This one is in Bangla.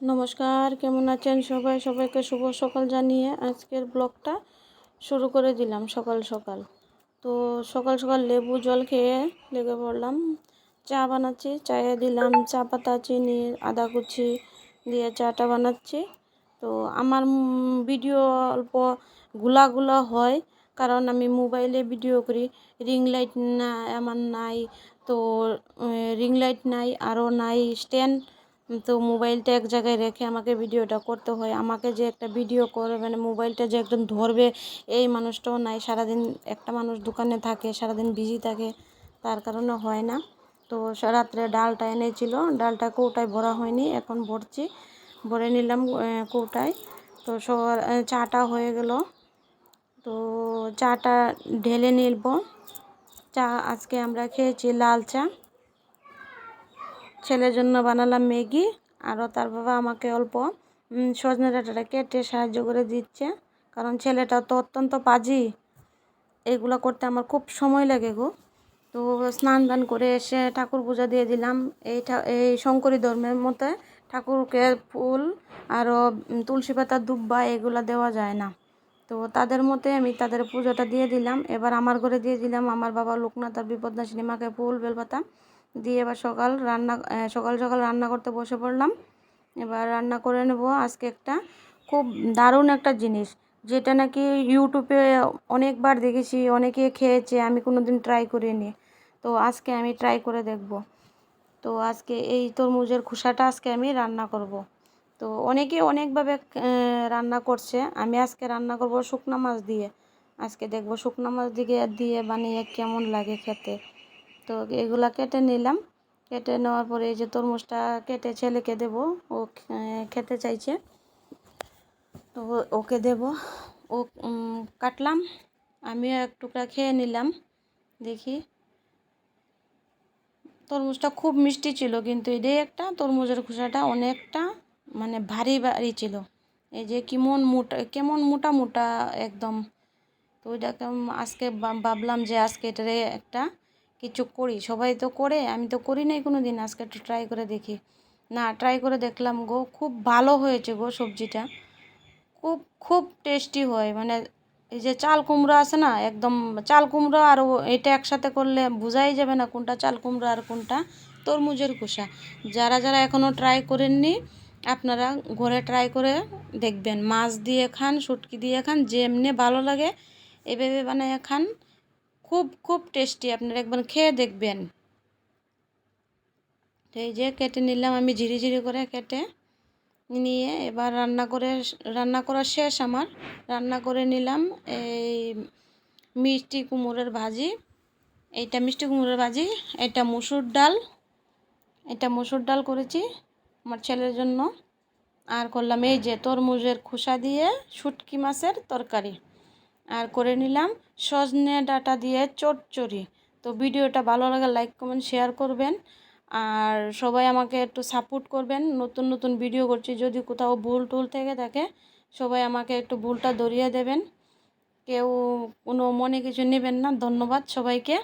নমস্কার, কেমন আছেন সবাই? সবাইকে শুভ সকাল জানিয়ে আজকের ব্লগটা শুরু করে দিলাম সকাল সকাল। তো সকাল সকাল লেবু জল খেয়ে লেগে পড়লাম, চা বানাচ্ছি, চায়ে দিলাম চা পাতা, চিনি, আদা কুচি দিয়ে চাটা বানাচ্ছি। তো আমার ভিডিও অল্পগুলা গুলা হয়, কারণ আমি মোবাইলে ভিডিও করি, রিং লাইট না আমার নাই, তো রিং লাইট নাই, আরও নাই, স্ট্যান্ড তো মোবাইলটা এক জায়গায় রেখে আমাকে ভিডিওটা করতে হয়। আমাকে যে একটা ভিডিও করবে মানে মোবাইলটা যে একদম ধরবে, এই মানুষটাও নাই। সারাদিন একটা মানুষ দোকানে থাকে, সারাদিন বিজি থাকে, তার কারণে হয় না। তো রাত্রে ডালটা এনেছিল। ডালটা কৌটায় ভরা হয়নি, এখন ভরছি। ভরে নিলাম কৌটায়। তো সবার চাটা হয়ে গেল। তো চাটা ঢেলে নিলব চা আজকে আমরা খেয়েছি লাল চা। ছেলের জন্য বানালাম ম্যাগি আরও তার বাবা আমাকে অল্প সজনে ডাঁটাটা কেটে সাহায্য করে দিচ্ছে। কারণ ছেলেটা তো অত্যন্ত পাজি। এগুলো করতে আমার খুব সময় লাগে গো। তো স্নান দান করে এসে ঠাকুর পূজা দিয়ে দিলাম। এই এই শঙ্করী ধর্মের মতে ঠাকুরকে ফুল আরও তুলসী পাতা, দুব্বা এগুলো দেওয়া যায় না। তো তাদের মতে আমি তাদের পুজোটা দিয়ে দিলাম। এবার আমার ঘরে দিয়ে দিলাম। আমার বাবা লোকনাথ আর বিপদনাশিনী মাকে ফুল, বেলপাতা দিয়ে এবার সকাল রান্না সকাল সকাল রান্না করতে বসে পড়লাম। এবার রান্না করে নেব আজকে একটা খুব দারুণ একটা জিনিস, যেটা নাকি ইউটিউবে অনেকবার দেখেছি, অনেকে খেয়েছে, আমি কোনো দিন ট্রাই করিনি। তো আজকে আমি ট্রাই করে দেখব। তো আজকে এই তরমুজের খোসাটা আজকে আমি রান্না করব। তো অনেকে অনেকভাবে রান্না করছে, আমি আজকে রান্না করব শুকনা মাছ দিয়ে। আজকে দেখব শুকনা মাছ দিয়ে দিয়ে বানিয়ে কেমন লাগে খেতে। তো এগুলা কেটে নিলাম। কেটে নেওয়ার পরে এই যে তরমুজটা কেটে ছেলেকে দেব। ও খেতে চাইছে। তো ওকে দেব। ও কাটলাম। আমিও এক টুকরা খেয়ে নিলাম। দেখি। তরমুজটা খুব মিষ্টি ছিল কিন্তু এটাই একটা তরমুজের খোসাটা অনেকটা মানে ভারী ভারী ছিল। এই যে কেমন মোটা কেমন মোটা মোটা একদম। তো ওইটাকে আজকে ভাবলাম যে আজকে এটারে একটা কিছু করি, সবাই তো করে, আমি তো করি নাই কোনো দিন আজকে একটু ট্রাই করে দেখি। না ট্রাই করে দেখলাম গো, খুব ভালো হয়েছে গো সবজিটা। খুব খুব টেস্টি হয় মানে এই যে চাল কুমড়ো আছে না, একদম চাল কুমড়ো আর এটা একসাথে করলে বোঝাই যাবে না কোনটা চাল কুমড়ো আর কোনটা তরমুজের খোসা। যারা যারা এখনও ট্রাই করেননি, আপনারা ঘরে ট্রাই করে দেখবেন। মাছ দিয়ে খান, শুটকি দিয়ে খান, যেমনি ভালো লাগে, এভাবে বানায় খান। খুব খুব টেস্টি আপনারা একবার খেয়ে দেখবেন। এই যে কেটে নিলাম আমি ঝিরি ঝিরি করে কেটে নিয়ে এবার রান্না করে, রান্না করা শেষ আমার। রান্না করে নিলাম এই মিষ্টি কুমড়োর ভাজি। এইটা মিষ্টি কুমড়োর ভাজি, এটা মুসুর ডাল। এটা মুসুর ডাল করেছি আমার ছেলের জন্য। আর করলাম এই যে তরমুজের খোসা দিয়ে শুটকি মাছের তরকারি। আর করে নিলাম। সজনে ডাটা দিয়ে চটচড়ি। তো ভিডিওটা ভালো লাগে লাইক কমেন্ট শেয়ার করবেন। আর সবাই আমাকে একটু সাপোর্ট করবেন। নতুন নতুন ভিডিও করছি, যদি কোথাও ভুল টুল থেকে থাকে, সবাই আমাকে একটু ভুলটা ধরিয়ে দেবেন। কেউ কোনো মনে কিছু নেবেন না। ধন্যবাদ সবাইকে।